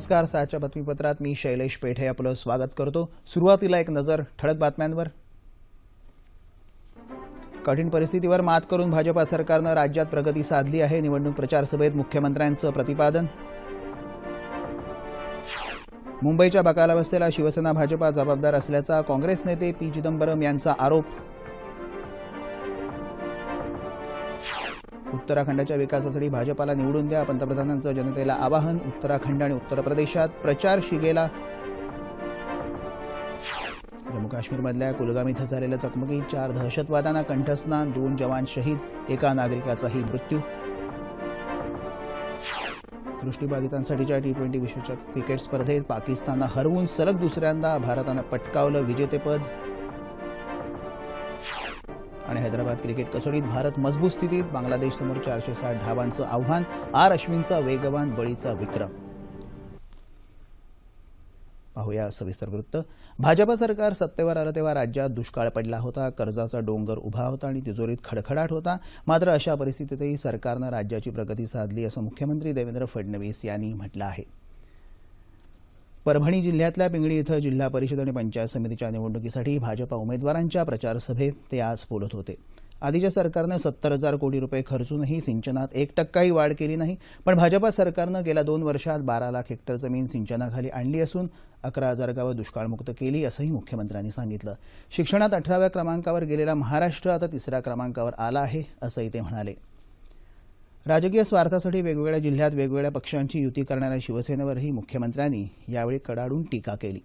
नमस्कार सहाच्या बातमीपत्रात मी शैलेश पेठे आपलं स्वागत करतो. सुरुवातीला एक नजर ठळक बातम्यांवर. कठीण परिस्थितीवर मात करून भाजपा सरकारनं राज्यात प्रगती साधली आहे. निवडणूक प्रचार सभेत मुख्यमंत्र्यांचं प्रतिपादन. मुंबईच्या बकालावस्थेला शिवसेना भाजपा जबाबदार असल्याचा काँग्रेस नेते पी चिदंबरम यांचा आरोप. उत्तराखंडाच्या विकासासाठी भाजपाला निवडून द्या. पंतप्रधानांचं जनतेला आवाहन उत्तराखंड आणि उत्तर प्रदेशात प्रचार शिगेला. जम्मू काश्मीरमधल्या कुलगाम इथं झालेल्या चकमकीत चार दहशतवाद्यांना कंठस्नान दोन जवान शहीद एका नागरिकाचाही मृत्यू. दृष्टीबाधितांसाठीच्या टी ट्वेंटी विश्वचषक क्रिकेट स्पर्धेत पाकिस्ताननं हरवून सलग दुसऱ्यांदा भारतानं पटकावलं विजेतेपद. आणि हैदराबाद क्रिकेट कसोटीत भारत मजबूत स्थितीत बांगलादेशसमोर चारशे साठ धावांचं आव्हान आर अश्विनचा वेगवान बळीचा विक्रम. पाहूया सविस्तर वृत्त. भाजपा सरकार सत्तेवर आलं तेव्हा राज्यात दुष्काळ पडला होता कर्जाचा डोंगर उभा होता आणि तिजोरीत खडखडाट होता. मात्र अशा परिस्थितीतही सरकारनं राज्याची प्रगती साधली असं मुख्यमंत्री देवेंद्र फडणवीस यांनी म्हटलं आहे. परभणी जिल्ह्यातल्या पिंगळी इथं जिल्हा परिषद आणि पंचायत समितीच्या निवडणुकीसाठी भाजपा उमेदवारांच्या प्रचारसभेत ते आज बोलत होते. आधीच्या सरकारनं सत्तर हजार कोटी रुपये खर्चूनही सिंचनात एक टक्काही वाढ केली नाही पण भाजपा सरकारनं गेल्या दोन वर्षात बारा लाख हेक्टर जमीन सिंचनाखाली आणली असून अकरा हजार गावं दुष्काळमुक्त केली असंही मुख्यमंत्र्यांनी सांगितलं. शिक्षणात अठराव्या क्रमांकावर गेलेला महाराष्ट्र आता तिसऱ्या क्रमांकावर आला आहे असंही ते म्हणाले. राजकीय स्वार्थासाठी वेगवेगळ्या जिल्ह्यात वेगवेगळ्या पक्षांची युती करणाऱ्या शिवसेनेवरही मुख्यमंत्र्यांनी यावेळी कडाडून टीका केली.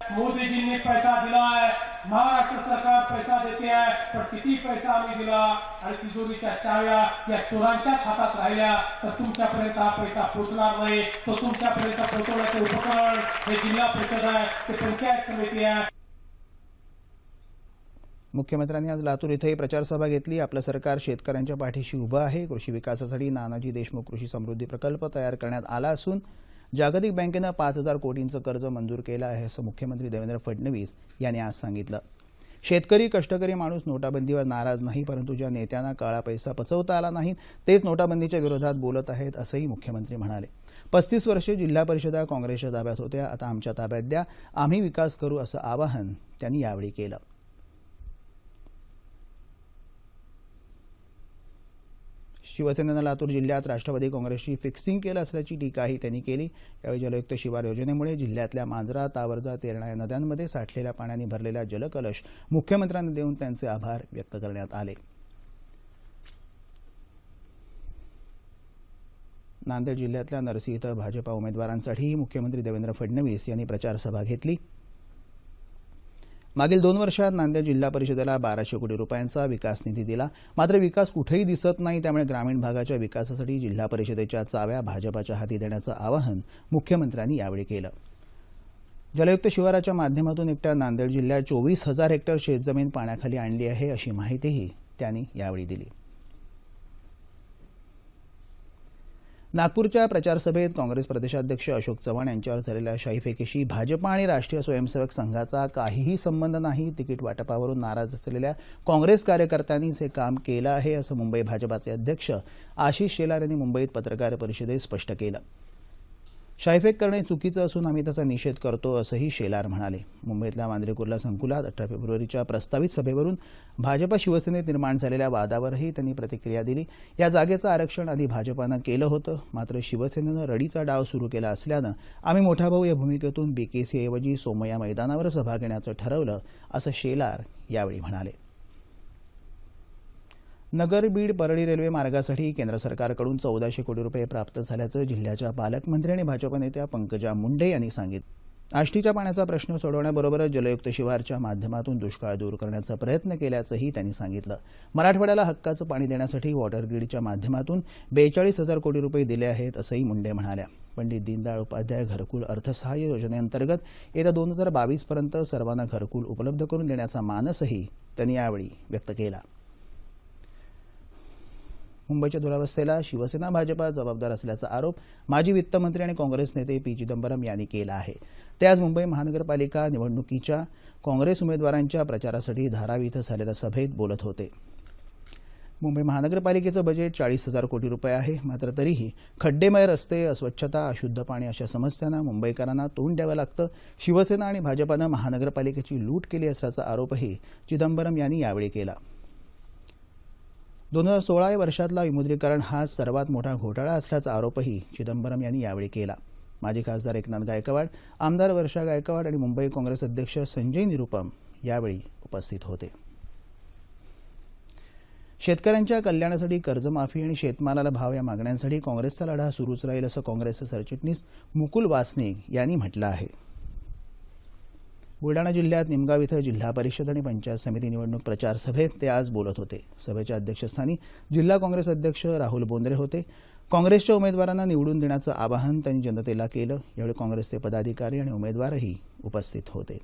मोदी जी ने पैसा दिला है महाराष्ट्र सरकार पैसा देते आहे पण किती पैसा आम्ही दिला आणि तिजोरीच्या चाव्या या चोरांच्याच हातात राहिल्या तर तुमच्यापर्यंत हा पैसा पोहोचणार नाही. तो तुमच्यापर्यंत पोहोचवण्याचे उपकरण हे जिल्हा परिषद आहे ते पंचायत समिती आहे. मुख्यमंत्र्यांनी आज लातूर इथंही प्रचारसभा घेतली. आपलं सरकार शेतकऱ्यांच्या पाठीशी उभं आहे. कृषी विकासासाठी नानाजी देशमुख कृषी समृद्धी प्रकल्प तयार करण्यात आला असून जागतिक बँकेनं पाच हजार कोटींचं कर्ज मंजूर केलं आहे असं मुख्यमंत्री देवेंद्र फडणवीस यांनी आज सांगितलं. शेतकरी कष्टकरी माणूस नोटाबंदीवर नाराज नाही परंतु ज्या नेत्यांना काळा पैसा पचवता आला नाही तेच नोटाबंदीच्या विरोधात बोलत आहेत असंही मुख्यमंत्री म्हणाले. पस्तीस वर्षे जिल्हा परिषदा काँग्रेसच्या ताब्यात होत्या. आता आमच्या ताब्यात द्या. आम्ही विकास करू असं आवाहन त्यांनी यावेळी केलं. शिवसेनेनं लातूर जिल्ह्यात राष्ट्रवादी काँग्रेसची फिक्सिंग केलं असल्याची टीकाही त्यांनी केली. यावेळी जलयुक्त शिवार योजनेमुळे जिल्ह्यातल्या मांजरा तावरजा तेरणा या नद्यांमध्ये साठलेल्या पाण्याने भरलेला जलकलश मुख्यमंत्र्यांना देऊन त्यांचे आभार व्यक्त करण्यात आले. नांदेड जिल्ह्यातल्या नरसी इथं भाजपा उमेदवारांसाठीही मुख्यमंत्री देवेंद्र फडणवीस यांनी प्रचारसभा घेतली. मागील दोन वर्षात नांदेड जिल्हा परिषदेला बाराशे कोटी रुपयांचा विकास निधी दिला. मात्र विकास कुठेही दिसत नाही त्यामुळे ग्रामीण भागाच्या विकासासाठी जिल्हा परिषदेच्या चाव्या भाजपाच्या हाती देण्याचं आवाहन मुख्यमंत्र्यांनी यावेळी केलं. जलयुक्त शिवाराच्या माध्यमातून एकट्या नांदेड जिल्ह्यात चोवीस हजार हेक्टर शेतजमीन पाण्याखाली आणली आहे अशी माहितीही त्यांनी यावेळी दिली. नागपूरच्या प्रचारसभेत काँग्रेस प्रदेशाध्यक्ष अशोक चव्हाण यांच्यावर झालेल्या शाहीफेकीशी भाजपा आणि राष्ट्रीय स्वयंसेवक संघाचा काहीही संबंध नाही. तिकीट वाटपावरून नाराज असलेल्या काँग्रेस कार्यकर्त्यांनीच हे काम केलं आहे असं मुंबई भाजपाचे अध्यक्ष आशिष शेलार यांनी मुंबईत पत्रकार परिषदेत स्पष्ट केलं. शायफेक करणे चुकीचं असून आम्ही त्याचा निषेध करतो असंही शेलार म्हणाले. मुंबईतल्या मांद्रे कुर्ला संकुलात अठरा फेब्रुवारीच्या प्रस्तावित सभेवरून भाजपा शिवसेनेत निर्माण झालेल्या वादावरही त्यांनी प्रतिक्रिया दिली. या जागेचं आरक्षण आधी भाजपानं केलं होतं मात्र शिवसेनेनं रडीचा डाव सुरू केला असल्यानं आम्ही मोठा भाऊ या भूमिकेतून बीकेसीऐवजी सोमया मैदानावर सभा घेण्याचं ठरवलं असं शेलार यावेळी म्हणाले. नगर बीड परळी रेल्वे मार्गासाठी केंद्र सरकारकडून चौदाशे कोटी रुपये प्राप्त झाल्याचं जिल्ह्याच्या पालकमंत्री आणि भाजप नेत्या पंकजा मुंडे यांनी सांगितलं. आष्टीच्या पाण्याचा प्रश्न सोडवण्याबरोबरच जलयुक्त शिवारच्या माध्यमातून दुष्काळ दूर करण्याचा प्रयत्न केल्याचंही त्यांनी सांगितलं. मराठवाड्याला हक्काचं पाणी देण्यासाठी वॉटर ग्रीडच्या माध्यमातून बेचाळीस हजार कोटी रुपये दिले आहेत असंही मुंडे म्हणाल्या. पंडित दीनदयाळ उपाध्याय घरकुल अर्थसहाय्य योजनेअंतर्गत येत्या दोन हजार बावीसपर्यंत सर्वांना घरकुल उपलब्ध करून देण्याचा मानसही त्यांनी यावेळी व्यक्त केला. मुंबईच्या दुरावस्थेला शिवसेना भाजपा जबाबदार असल्याचा आरोप माजी वित्तमंत्री आणि काँग्रेस नेते पी चिदंबरम यांनी केला आहे. ते आज मुंबई महानगरपालिका निवडणुकीच्या काँग्रेस उमेदवारांच्या प्रचारासाठी धारावी इथं झालेल्या सभेत बोलत होते. मुंबई महानगरपालिकेचं बजेट चाळीस हजार कोटी रुपये आहे. मात्र तरीही खड्डेमय रस्ते अस्वच्छता अशुद्ध पाणी अशा समस्यांना मुंबईकरांना तोंड द्यावं लागतं. शिवसेना आणि भाजपानं महानगरपालिकेची लूट केली असल्याचा आरोपही चिदंबरम यांनी यावेळी केला. दोन हजार सोळा या वर्षातला विमुद्रीकरण हा सर्वात मोठा घोटाळा असल्याचा आरोपही चिदंबरम यांनी यावेळी केला. माजी खासदार एकनाथ गायकवाड आमदार वर्षा गायकवाड आणि मुंबई काँग्रेस अध्यक्ष संजय निरुपम यावेळी उपस्थित होते. शेतकऱ्यांच्या कल्याणासाठी कर्जमाफी आणि शेतमालाला भाव या मागण्यांसाठी काँग्रेसचा लढा सुरूच राहील असं काँग्रेसचे सरचिटणीस मुकुल वासनिक यांनी म्हटलं आहे. बुलडाणा जिल्ह्यात निमगाव इथं जिल्हा परिषद आणि पंचायत समिती निवडणूक प्रचार सभेत ते आज बोलत होते. सभेच्या अध्यक्षस्थानी जिल्हा काँग्रेस अध्यक्ष राहुल बोंद्रे होते. काँग्रेसच्या उमेदवारांना निवडून देण्याचं आवाहन त्यांनी जनतेला केलं. यावेळी काँग्रेसचे पदाधिकारी आणि उमेदवारही उपस्थित होते.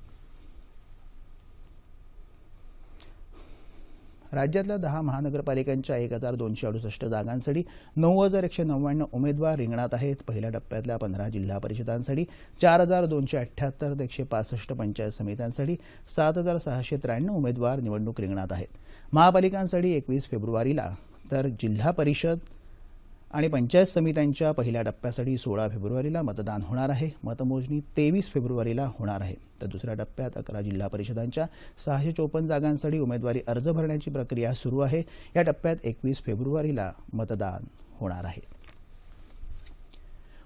राज्यातल्या दहा महानगरपालिकांच्या एक हजार दोनशे अडुसष्ट जागांसाठी नऊ हजार एकशे नव्याण्णव उमेदवार रिंगणात आहेत. पहिल्या टप्प्यातल्या पंधरा जिल्हा परिषदांसाठी चार हजार दोनशे अठ्ठ्याहत्तर ते एकशे पासष्ट पंचायत समित्यांसाठी सात हजार सहाशे त्र्याण्णव उमेदवार निवडणूक रिंगणात आहेत. महापालिकांसाठी एकवीस फेब्रुवारीला तर जिल्हा परिषद आणि पंचायत समित्यांच्या पहिल्या टप्प्यासाठी सोळा फेब्रुवारीला मतदान होणार आहे. मतमोजणी तेवीस फेब्रुवारीला होणार आहे. तर दुसऱ्या टप्प्यात अकरा जिल्हा परिषदांच्या सहाशे चोपन्न जागांसाठी उमेदवारी अर्ज भरण्याची प्रक्रिया सुरू आहे. या टप्प्यात एकवीस फेब्रुवारीला मतदान होणार आहे.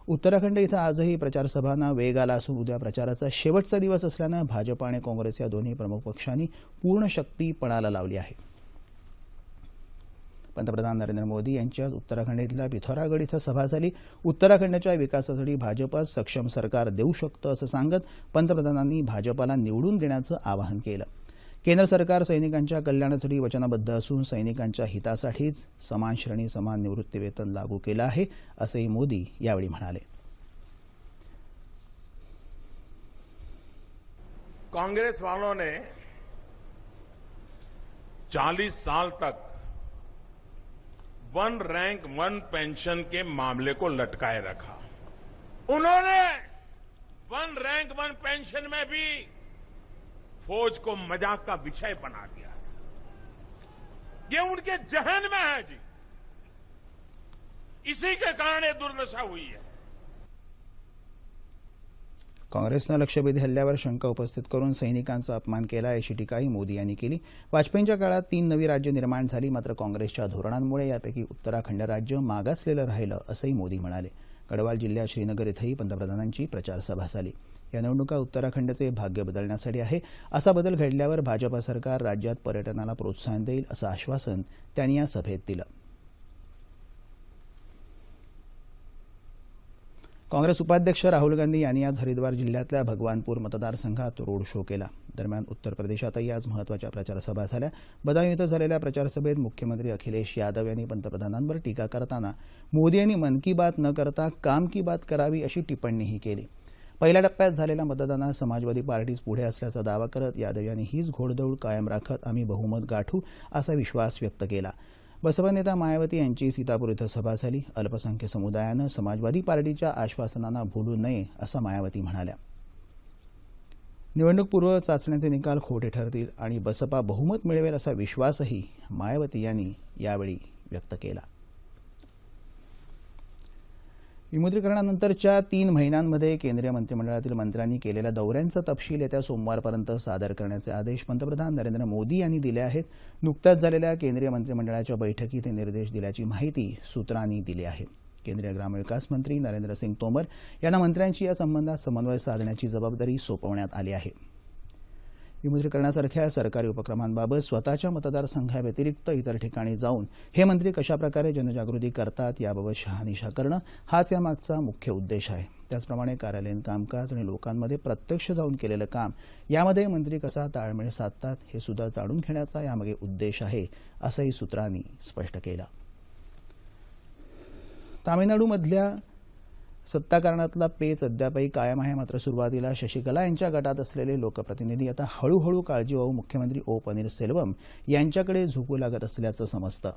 उत्तराखंड इथं आजही प्रचारसभांना वेग आला असून उद्या प्रचाराचा शेवटचा दिवस असल्यानं भाजप आणि काँग्रेस या दोन्ही प्रमुख पक्षांनी पूर्ण शक्ती पणाला लावली आहे. पंतप्रधान नरेंद्र मोदी यांची आज पिथोरागड पिथौरागड इथं सभा झाली. उत्तराखंडच्या विकासासाठी भाजपा सक्षम सरकार देऊ शकतं असं सांगत पंतप्रधानांनी भाजपाला निवडून देण्याचं आवाहन केलं. केंद्र सरकार सैनिकांच्या कल्याणासाठी वचनबद्ध असून सैनिकांच्या हितासाठीच समान श्रेणी समान निवृत्तीवेतन लागू केलं आहे असंही मोदी यावेळी म्हणाले. कांग्रेस वालों ने 40 साल तक वन रैंक, वन पेंशन के मामले को लटकाए रखा। उन्होंने वन रैंक, वन पेंशन में भी फौज को मज़ाक का विषय बना दिया ये उनके जहन में है जी। इसी के कारण ये दुर्दशा हुई है। काँग्रेसनं लक्षवेधी हल्ल्यावर शंका उपस्थित करून सैनिकांचा अपमान केला अशी टीकाही मोदी यांनी केली. वाजपेयींच्या काळात तीन नवी राज्य निर्माण झाली मात्र काँग्रेसच्या धोरणांमुळे यापैकी उत्तराखंड राज्य मागासलेलं राहिलं असंही मोदी म्हणाले. गडवाल जिल्ह्यात श्रीनगर इथंही पंतप्रधानांची प्रचारसभा झाली. या निवडणुका उत्तराखंडचे भाग्य बदलण्यासाठी आहे. असा बदल घडल्यावर भाजपा सरकार राज्यात पर्यटनाला प्रोत्साहन देईल असं आश्वासन त्यांनी या सभेत दिलं. काँग्रेस उपाध्यक्ष राहुल गांधी यांनी आज हरिद्वार जिल्ह्यातल्या भगवानपूर मतदारसंघात रोड शो केला. दरम्यान उत्तर प्रदेशातही आज महत्त्वाच्या प्रचारसभा झाल्या. बदायूं इथं झालेल्या प्रचारसभेत मुख्यमंत्री अखिलेश यादव यांनी पंतप्रधानांवर टीका करताना मोदी यांनी मन की बात न करता काम की बात करावी अशी टिप्पणीही केली. पहिल्या टप्प्यात झालेल्या मतदानात समाजवादी पार्टीच पुढे असल्याचा दावा करत यादव यांनी हीच घोडदौड कायम राखत आम्ही बहुमत गाठू असा विश्वास व्यक्त केला. बसपा नेता मायावती यांची सीतापूर इथं सभा झाली. अल्पसंख्य समुदायानं समाजवादी पार्टीच्या आश्वासनांना भुलू नये असं मायावती म्हणाल्या. निवडणूकपूर्व चाचण्यांचे निकाल खोटे ठरतील आणि बसपा बहुमत मिळवेल असा विश्वासही मायावती यांनी यावेळी व्यक्त केला. विमुद्रीकरणानंतरच्या तीन महिन्यांमध्ये केंद्रीय मंत्रिमंडळातील मंत्र्यांनी केलेल्या दौऱ्यांचा तपशील येत्या सोमवारपर्यंत सादर करण्याचे आदेश पंतप्रधान नरेंद्र मोदी यांनी दिले आहेत. नुकत्याच झालेल्या केंद्रीय मंत्रिमंडळाच्या बैठकीत हे निर्देश दिल्याची माहिती सूत्रांनी दिली आहे. केंद्रीय ग्रामविकास मंत्री नरेंद्र सिंग तोमर यांना मंत्र्यांशी या संबंधात समन्वय साधण्याची जबाबदारी सोपवण्यात आली आहे. विमुद्रीकरणासारख्या सरकारी उपक्रमांबाबत स्वतःच्या मतदारसंघाव्यतिरिक्त इतर ठिकाणी जाऊन हे मंत्री कशाप्रकारे जनजागृती करतात याबाबत शहानिशा करणं हाच यामागचा मुख्य उद्देश आहे. त्याचप्रमाणे कार्यालयीन कामकाज आणि लोकांमध्ये प्रत्यक्ष जाऊन केलेलं काम यामध्ये मंत्री कसा ताळमेळ साधतात हे सुद्धा जाणून घेण्याचा यामागे उद्देश आहे असंही सूत्रांनी स्पष्ट केलं. तामिळनाडूमधल्या सत्ताकारणातला पेच अद्यापही कायम आहे. मात्र सुरुवातीला शशिकला यांच्या गटात असलेले लोकप्रतिनिधी आता हळूहळू काळजीवाहू मुख्यमंत्री ओ पनीरसेल्वम यांच्याकडे झोपू लागत असल्याचं समजतं.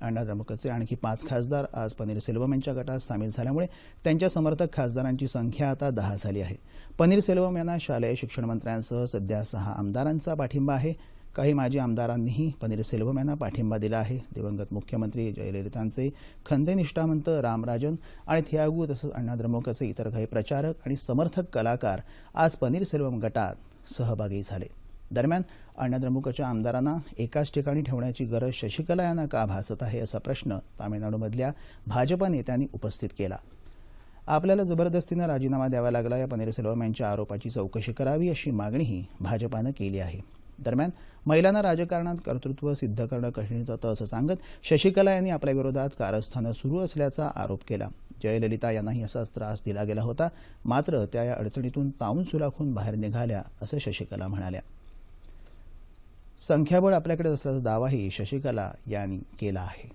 अण्णा द्रमुकचे आणखी पाच खासदार आज पनीरसेल्वम यांच्या गटात सामील झाल्यामुळे त्यांच्या समर्थक खासदारांची संख्या आता दहा झाली आहे. पनीरसेल्वम यांना शालेय शिक्षण मंत्र्यांसह सध्या सहा आमदारांचा पाठिंबा आहे. काही माजी आमदारांनीही पनीरसेल्वम यांना पाठिंबा दिला आहे. दिवंगत मुख्यमंत्री जयललितांचे खंदे निष्ठामंत रामराजन आणि थियागू तसंच अण्णाद्रमुकचे इतर काही प्रचारक आणि समर्थक कलाकार आज पनीरसेल्वम गटात सहभागी झाले. दरम्यान अण्णाद्रमुकच्या आमदारांना एकाच ठिकाणी ठेवण्याची गरज शशिकला यांना का भासत आहे असा प्रश्न तामिळनाडूमधल्या भाजपा नेत्यांनी उपस्थित केला. आपल्याला जबरदस्तीनं राजीनामा द्यावा लागला या पनीरसेल्वम यांच्या आरोपाची चौकशी करावी अशी मागणीही भाजपानं केली आहे. दरम्यान महिलांना राजकारणात कर्तृत्व सिद्ध करणं कठीण जातं असं सांगत शशिकला यांनी आपल्या विरोधात कारस्थानं सुरू असल्याचा आरोप केला. जयललिता यांनाही असाच त्रास दिला गेला होता. मात्र त्या या अडचणीतून ताऊन सुलाखून बाहेर निघाल्या असं शशिकला म्हणाल्या. संख्याबळ आपल्याकडे असल्याचा दावाही शशिकला यांनी केला आहे.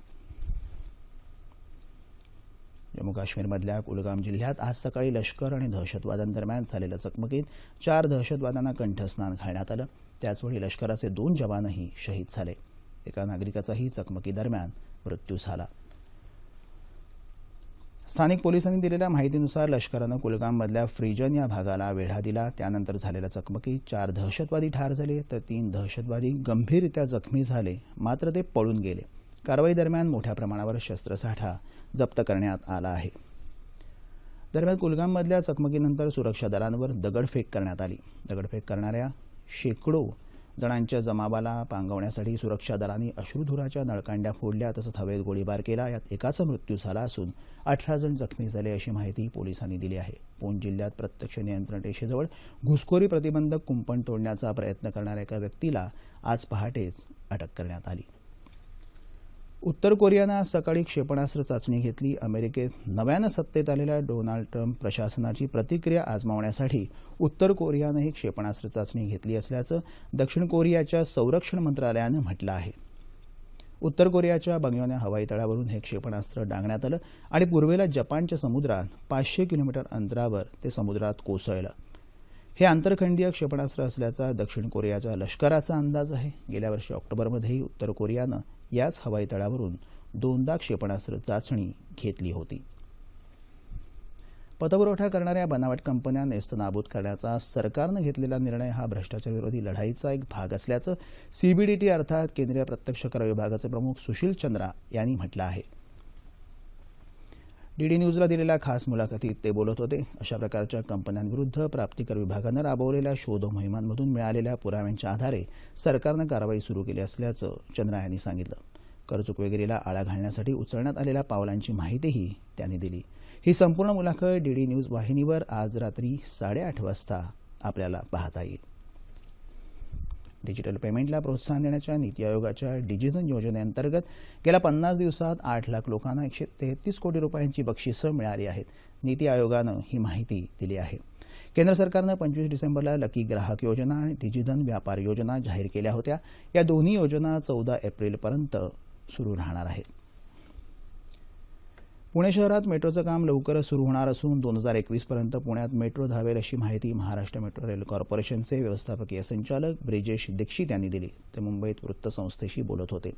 जम्मू काश्मीरमधल्या कुलगाम जिल्ह्यात आज सकाळी लष्कर आणि दहशतवाद्यांदरम्यान झालेल्या चकमकीत चार दहशतवाद्यांना कंठस्नान घालण्यात आलं. त्याचवेळी लष्कराचे दोन जवानही शहीद झाले. एका नागरिकाचाही चकमकीदरम्यान मृत्यू झाला. स्थानिक पोलिसांनी दिलेल्या माहितीनुसार लष्करानं कुलगाममधल्या फ्रिजन या भागाला वेढा दिला. त्यानंतर झालेल्या चकमकीत चार दहशतवादी ठार झाले तर तीन दहशतवादी गंभीररित्या जखमी झाले. मात्र ते पळून गेले. कारवाई दरम्यान मोठ्या प्रमाणावर शस्त्रसाठा जप्त करण्यात आला आहे. दरम्यान कुलगाममधल्या चकमकीनंतर सुरक्षा दलांवर दगडफेक करण्यात आली. दगडफेक करणाऱ्या शेकडो जणांच्या जमावाला पांगवण्यासाठी सुरक्षा दलांनी अश्रुधुराच्या नळकांड्या फोडल्या तसंच हवेत गोळीबार केला. यात एकाचा मृत्यू झाला असून अठरा जण जखमी झाले अशी माहिती पोलिसांनी दिली आहे. पूंछ जिल्ह्यात प्रत्यक्ष नियंत्रण रेषेजवळ घुसखोरी प्रतिबंधक कुंपण तोडण्याचा प्रयत्न करणाऱ्या एका व्यक्तीला आज पहाटेच अटक करण्यात आली. उत्तर कोरियानं आज सकाळी क्षेपणास्त्र चाचणी घेतली. अमेरिकेत नव्यानं सत्तेत आलेल्या डोनाल्ड ट्रम्प प्रशासनाची प्रतिक्रिया आजमावण्यासाठी उत्तर कोरियानं ही क्षेपणास्त्र चाचणी घेतली असल्याचं दक्षिण कोरियाच्या संरक्षण मंत्रालयानं म्हटलं आहे. उत्तर कोरियाच्या बंगयोन्या हवाई तळावरून हे क्षेपणास्त्र डांगण्यात आलं आणि पूर्वेला जपानच्या समुद्रात पाचशे किलोमीटर अंतरावर ते समुद्रात कोसळलं. हे आंतरखंडीय क्षेपणास्त्र असल्याचा दक्षिण कोरियाच्या लष्कराचा अंदाज आहे. गेल्या वर्षी ऑक्टोबरमध्येही उत्तर कोरियानं याच हवाई तळावरून दोनदा क्षेपणास्त्र चाचणी घेतली होती. पतपुरवठा करणाऱ्या बनावट कंपन्या नेस्तनाबूत करण्याचा सरकारनं घेतलेला निर्णय हा भ्रष्टाचारविरोधी लढाईचा एक भाग असल्याचं सीबीडीटी अर्थात केंद्रीय प्रत्यक्ष कर विभागाचे प्रमुख सुशील चंद्रा यांनी म्हटलं आहे. डीडी न्यूजला दिलेल्या खास मुलाखतीत ते बोलत होते. अशा प्रकारच्या कंपन्यांविरुद्ध प्राप्तिकर विभागानं राबवलेल्या शोध मोहिमांमधून मिळालेल्या पुराव्यांच्या आधारे सरकारनं कारवाई सुरू केली असल्याचं चंद्रा यांनी सांगितलं. करचूक वगैरेला आळा घालण्यासाठी उचलण्यात आलेल्या पावलांची माहितीही त्यांनी दिली. ही संपूर्ण मुलाखत डीडी न्यूज वाहिनीवर आज रात्री साडेआठ वाजता आपल्याला पाहता येईल. डिजिटल पेमेंटला प्रोत्साहन देण्याच्या नीती आयोगाच्या डिजिधन योजनेअंतर्गत गेल्या पन्नास दिवसात आठ लाख लोकांना एकशे तेहतीस कोटी रुपयांची बक्षिसं मिळाली आहेत. नीती आयोगानं ही माहिती दिली आहे. केंद्र सरकारनं पंचवीस डिसेंबरला लकी ग्राहक योजना आणि डिजिधन व्यापार योजना जाहीर केल्या होत्या. या दोन्ही योजना चौदा एप्रिलपर्यंत सुरू राहणार आहेत. पुणे शहरात मेट्रोचं काम लवकरच सुरू होणार असून दोन हजार एकवीसपर्यंत पुण्यात मेट्रो धावेल अशी माहिती महाराष्ट्र मेट्रो रेल कॉर्पोरेशनचे व्यवस्थापकीय संचालक ब्रिजेश दीक्षित यांनी दिली. ते मुंबईत वृत्तसंस्थेशी बोलत होते.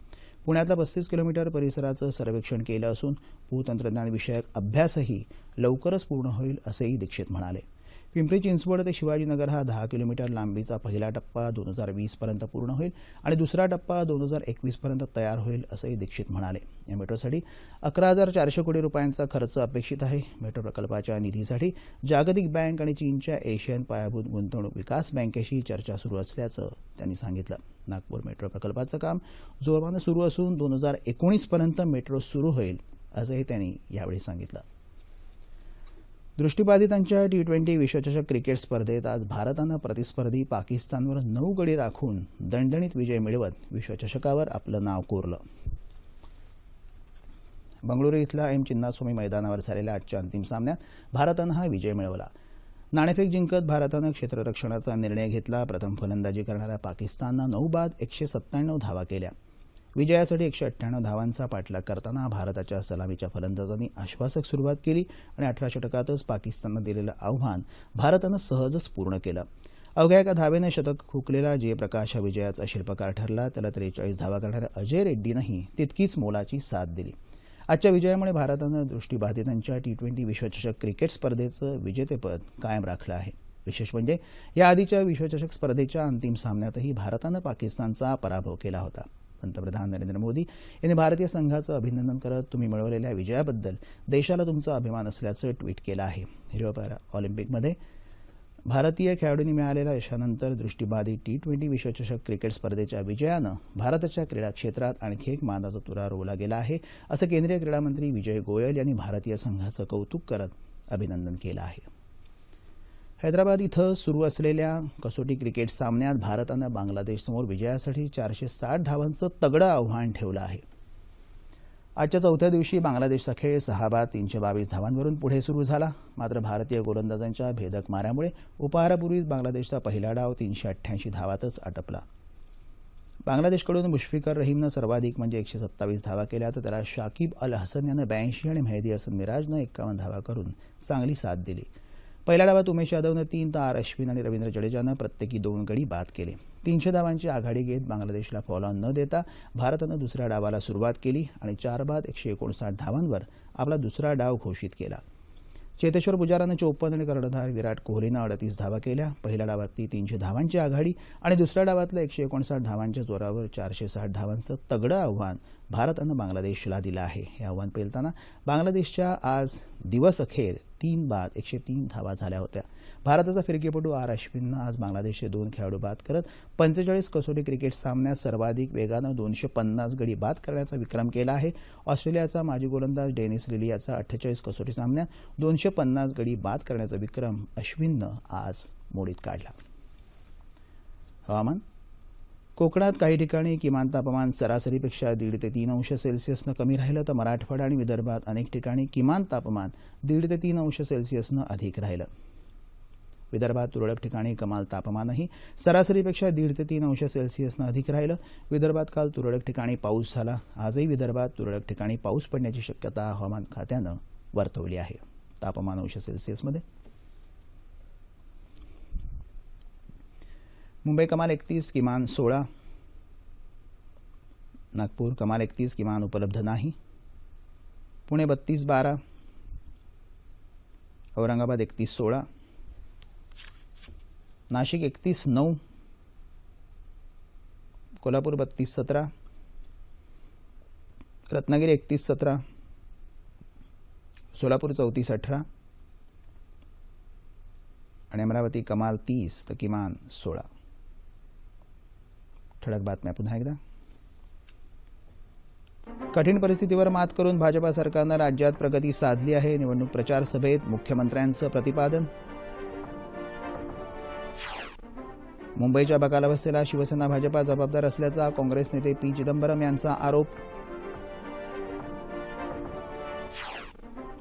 पुण्यातल्या पस्तीस किलोमीटर परिसराचं सर्वेक्षण केलं असून भूतंत्रज्ञानविषयक अभ्यासही लवकरच पूर्ण होईल असंही दीक्षित म्हणाले. पिंपरी चिंचवड ते शिवाजीनगर हा दहा किलोमीटर लांबीचा पहिला टप्पा दोन हजार वीसपर्यंत पूर्ण होईल आणि दुसरा टप्पा दोन हजार एकवीसपर्यंत तयार होईल असंही दीक्षित म्हणाले. या मेट्रोसाठी अकरा हजार चारशे कोटी रुपयांचा खर्च अपेक्षित आहे. मेट्रो प्रकल्पाच्या निधीसाठी जागतिक बँक आणि चीनच्या एशियन पायाभूत गुंतवणूक विकास बँकेशी चर्चा सुरू असल्याचं त्यांनी सांगितलं. नागपूर मेट्रो प्रकल्पाचं काम जोरमानं सुरू असून दोन हजार एकोणीसपर्यंत मेट्रो सुरू होईल असंही त्यांनी यावेळी सांगितलं. दृष्टीबाधितांच्या टी ट्वेंटी विश्वचषक क्रिकेट स्पर्धेत आज भारतानं प्रतिस्पर्धी पाकिस्तानवर नऊ गडी राखून दणदणीत विजय मिळवत विश्वचषकावर आपलं नाव कोरलं. बंगळुरू इथल्या एम चिन्नास्वामी मैदानावर झालेल्या आजच्या अंतिम सामन्यात भारतानं हा विजय मिळवला. नाणेफेक जिंकत भारतानं क्षेत्ररक्षणाचा निर्णय घेतला. प्रथम फलंदाजी करणाऱ्या पाकिस्ताननं नऊ बाद एकशे सत्त्याण्णव धावा केल्या. विजयासाठी एकशे अठ्ठ्याण्णव धावांचा पाठलाग करताना भारताच्या सलामीच्या फलंदाजांनी आश्वासक सुरुवात केली आणि अठरा षटकातच पाकिस्ताननं दिलेलं आव्हान भारतानं सहजच पूर्ण केलं. अवघ्या एका धावेनं शतक हुकलेला जयप्रकाश हा विजयाचा शिल्पकार ठरला त्याला त्रेचाळीस धावा करणाऱ्या अजय रेड्डीनंही तितकीच मोलाची साथ दिली. आजच्या विजयामुळे भारतानं दृष्टीबाधितांच्या टी ट्वेंटी विश्वचषक क्रिकेट स्पर्धेचं विजेतेपद कायम राखलं आहे. विशेष म्हणजे या आधीच्या विश्वचषक स्पर्धेच्या अंतिम सामन्यातही भारतानं पाकिस्तानचा पराभव केला होता. पंतप्रधान नरेंद्र मोदी यांनी भारतीय संघाचं अभिनंदन करत तुम्ही मिळवलेल्या विजयाबद्दल देशाला तुमचा अभिमान असल्याचं ट्विट केलं आहे. हिरव्या पॅरा ऑलिम्पिकमध्ये भारतीय खेळाडूंनी मिळालेल्या यशानंतर दृष्टीबाधित टी ट्वेंटी विश्वचषक क्रिकेट स्पर्धेच्या विजयानं भारताच्या क्रीडा क्षेत्रात आणखी एक मानाचा तुरा रोवला गेला आहे असं केंद्रीय क्रीडामंत्री विजय गोयल यांनी भारतीय संघाचं कौतुक करत अभिनंदन केलं आहे. हैदराबाद इथं सुरू असलेल्या कसोटी क्रिकेट सामन्यात भारतानं बांगलादेशसमोर विजयासाठी चारशे साठ धावांचं तगडं आव्हान ठेवलं आहे. आजच्या चौथ्या दिवशी बांगलादेशचा खेळ सहा बाद तीनशे बावीस धावांवरून पुढे सुरू झाला. मात्र भारतीय गोलंदाजांच्या भेदक माऱ्यामुळे उपहारापूर्वीच बांगलादेशचा पहिला डाव तीनशे अठ्ठ्याऐंशी धावातच आटपला. बांगलादेशकडून मुश्फिकर रहीमनं सर्वाधिक म्हणजे एकशे सत्तावीस धावा केल्या तर त्याला शाकिब अल हसन यानं ब्याऐंशी आणि मेहदी हसन मिराजनं एक्कावन्न धावा करून चांगली साथ दिली. पहिल्या डावात उमेश यादवनं तीन तर आर अश्विन आणि रवींद्र जडेजानं प्रत्येकी दोन गडी बाद केले. तीनशे धावांची आघाडी घेत बांगलादेशला फॉलॉन न देता भारतानं दुसऱ्या डावाला सुरुवात केली आणि चार बाद एकशे एकोणसाठ धावांवर आपला दुसरा डाव घोषित केला. चेतेश्वर पुजारानं चोपन्न आणि कर्णधार विराट कोहलीनं अडतीस धावा केल्या. पहिल्या डावातली तीनशे धावांची आघाडी आणि दुसऱ्या डावातलं एकशे एकोणसाठ धावांच्या जोरावर चारशे साठ धावांचं तगडं आव्हान भारतानं बांगलादेशला दिलं आहे. हे आव्हान पेलताना बांगलादेशच्या आज दिवस अखेर तीन बाद एकशे तीन धावा झाल्या होत्या. भारताचा फिरकीपटू आर अश्विननं आज बांगलादेशचे दोन खेळाडू बाद करत पंचेचाळीस कसोटी क्रिकेट सामन्यात सर्वाधिक वेगानं दोनशे पन्नास गडी बाद करण्याचा विक्रम केला आहे. ऑस्ट्रेलियाचा माजी गोलंदाज डेनिस लिली याचा अठ्ठेचाळीस कसोटी सामन्यात दोनशे पन्नास गडी बाद करण्याचा विक्रम अश्विननं आज मोडीत काढला. हवामान कोकणात काही ठिकाणी किमान तापमान सरासरीपेक्षा दीड ते तीन अंश सेल्सिअसनं कमी राहिलं तर मराठवाडा आणि विदर्भात अनेक ठिकाणी किमान तापमान दीड ते तीन अंश सेल्सिअसनं अधिक राहिलं. विदर्भात तुरळक ठिकाणी कमाल तापमानही सरासरीपेक्षा दीड ते तीन अंश सेल्सिअसनं अधिक राहिलं. विदर्भात काल तुरळक ठिकाणी पाऊस झाला. आजही विदर्भात तुरळक ठिकाणी पाऊस पडण्याची शक्यता हवामान खात्यानं वर्तवली आहे. तापमान अंश सेल्सिअसमध्ये मुंबई कमाल एकतीस किमान सोळा. नागपूर कमाल एकतीस किमान उपलब्ध नाही. पुणे बत्तीस बारा. औरंगाबाद एकतीस सोळा. नाशिक एकतीस नऊ. कोल्हापूर बत्तीस सतरा. रत्नागिरी एकतीस सतरा. सोलापूर चौतीस अठरा. आणि अमरावती कमाल तीस तर किमान सोळा. ठळक बातम्या पुन्हा एकदा. कठीण परिस्थितीवर मात करून भाजपा सरकारनं राज्यात प्रगती साधली आहे. निवडणूक प्रचार सभेत मुख्यमंत्र्यांचं प्रतिपादन. मुंबईच्या बकालावस्थेला शिवसेना भाजपा जबाबदार असल्याचा काँग्रेस नेते पी. चिदंबरम यांचा आरोप.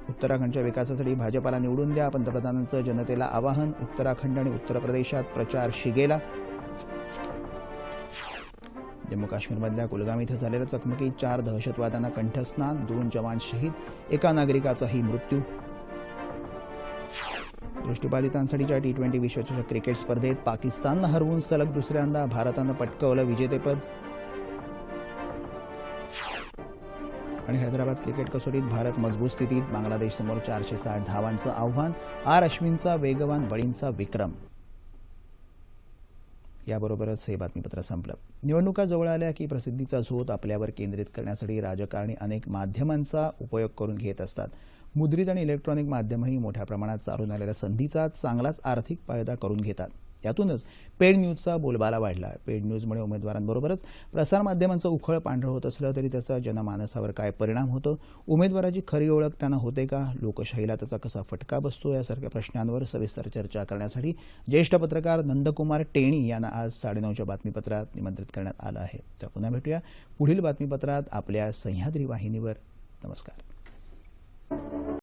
उत्तराखंडच्या विकासासाठी भाजपाला निवडून द्या पंतप्रधानांचं जनतेला आवाहन. उत्तराखंड आणि उत्तर प्रदेशात प्रचार शिगेला. जम्मू काश्मीरमधल्या कुलगाम इथं झालेल्या चकमकीत चार दहशतवाद्यांना कंठस्नान दोन जवान शहीद एका नागरिकाचाही मृत्यू. दृष्टीबाधितांसाठीच्या टी ट्वेंटी विश्वचषक क्रिकेट स्पर्धेत पाकिस्ताननं हरवून सलग दुसऱ्यांदा भारतानं पटकवलं विजेतेपद. आणि हैदराबाद क्रिकेट कसोटीत भारत मजबूत स्थितीत बांगलादेशसमोर चारशे साठ धावांचं आव्हान आर अश्विनचा वेगवान बळींचा विक्रम. याबरोबरच हे बातमीपत्र संपलं. निवडणुका जवळ आल्या की प्रसिद्धीचा झोत आपल्यावर केंद्रित करण्यासाठी राजकारणी अनेक माध्यमांचा उपयोग करून घेत असतात. मुद्रित आणि इलेक्ट्रॉनिक माध्यमही मोठ्या प्रमाणात चालून आलेल्या संधीचा चांगलाच आर्थिक फायदा करून घेतात. यातूनच पेड न्यूजचा बोलबाला वाढला. पेड न्यूजमुळे उमेदवारांबरोबरच प्रसारमाध्यमांचं उखळ पांढरं होत असलं तरी त्याचा जनमानसावर काय परिणाम होतो? उमेदवाराची खरी ओळख त्यांना होते का? लोकशाहीला त्याचा कसा फटका बसतो यासारख्या प्रश्नांवर सविस्तर चर्चा करण्यासाठी ज्येष्ठ पत्रकार नंदकुमार टेणी यांना आज साडेनऊच्या बातमीपत्रात निमंत्रित करण्यात आलं आहे. त्या पुन्हा भेटूया. पुढील बातमीपत्रात आपल्या सह्याद्री वाहिनीवर. नमस्कार.